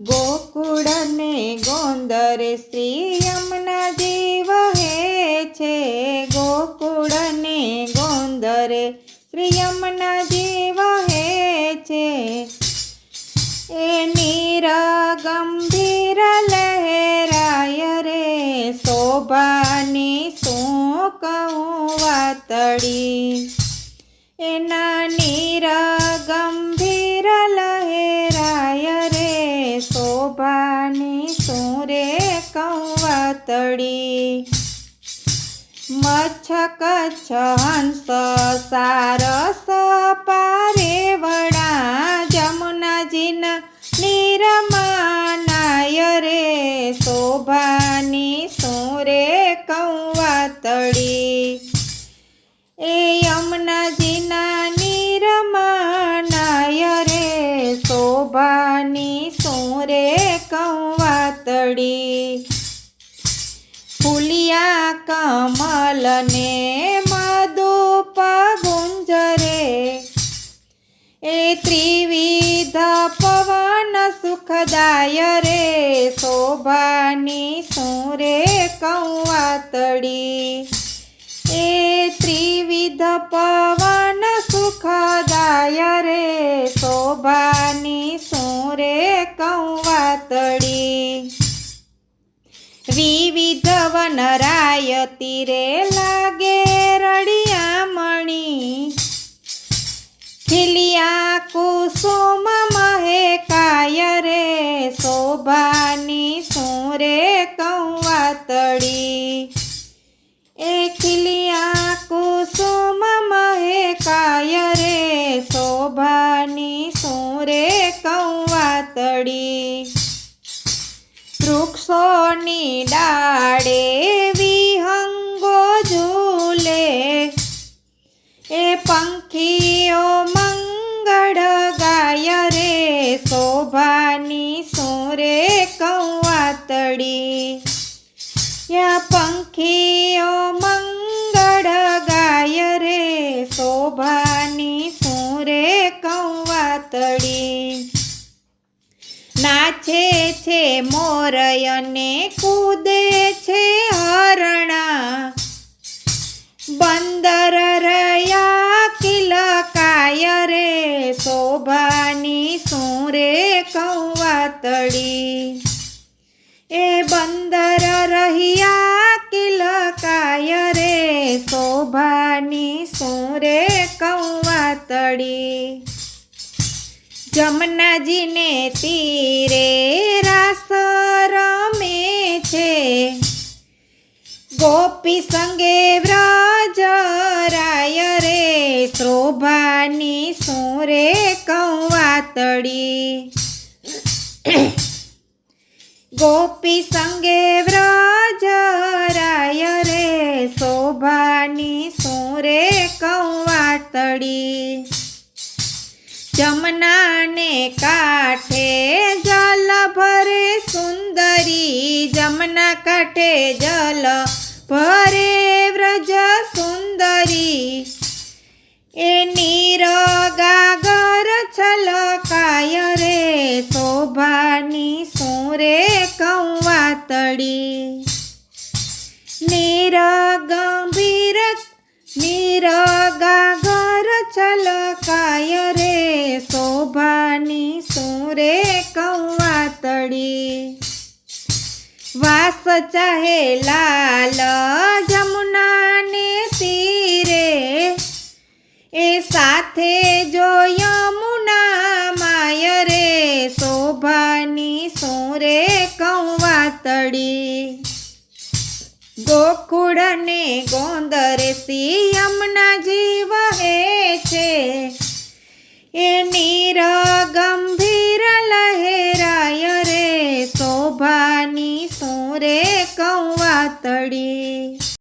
ગોકુળને ગોંદરે શ્રી યમના જીવ વહે છે. ગોકુળને ગોંદરે શ્રી યમુનાજી વહે છે. એ નીરા ગંભીર લહેરાય રે. શોભાની શું કહું વાતડી એના નીર કૌવાતડી મચ્છ કચ્છ હંસ સારસ પારે વડા જમુનાજીના નિરમાનાય રે શોભાની શું રે કૌવાતડી એ યમુનાજીના નિરમાનાય રે શોભાની શું રે કૌવાતડી ફૂલિયા કમલને મધુપ ગુંજરે એ ત્રિવિધ પવન સુખદાય રે. શોભાની સુરે કૌવાતડી એ ત્રિવિધ પવન સુખદાય રે. શોભાની સુરે રે વિવિધ વનરાય તીરે લાગે રડિયામણી ખીલિયા કુસુમ મહેકાય રે, શોભાની શું રે કૌવાતડી એ ખીલિયા કુસુમ મહેકાય રે, શોભાની શું રે કૌવાતડી વૃક્ષોની ડાળે વિહંગો ઝૂલે. એ પંખીઓ મંગળ ગાય રે, શોભાની શું રે કૌવાતડી યા પંખીઓ મંગળ ગાય રે, શોભાની શું રે કૌવાતડી નાચે છે મોરયને કૂદે છે હરણા. બંદર રયા કિલકાય રે, શોભાની શું રે કૌવાતડી એ બંદર રહ્યા, કિલકાય રે, શોભાની શું રે કૌવાતડી જમનાજીને તીરે રાસ રમે છે. ગોપી સંગે વ્રજ રાય રે, શોભાની શું રે કૌવાતડી ગોપી સંગે વ્રજ રાય રે, શોભાની સુરે કૌવાતડી જમનાને કાંઠે જલ ભરે સુંદરી, જમના કાંઠે જલ ભરે વ્રજ સુંદરી. એ રગાગર ગાગર છલકાય રે, શોભાની શું રે કૌવાતડી નીર ગંભીર નીર ગાગર છલકાય રે શું કૌવા કૌવાતડી વાસ ચાહે લાલ જમુનાને તીરે. એ સાથે જો યમુના માય રે. શોભાની સોરે કૌવા તળી. ગોકુળને ગોંદરે સી જીવ હે છે. એ નીર રે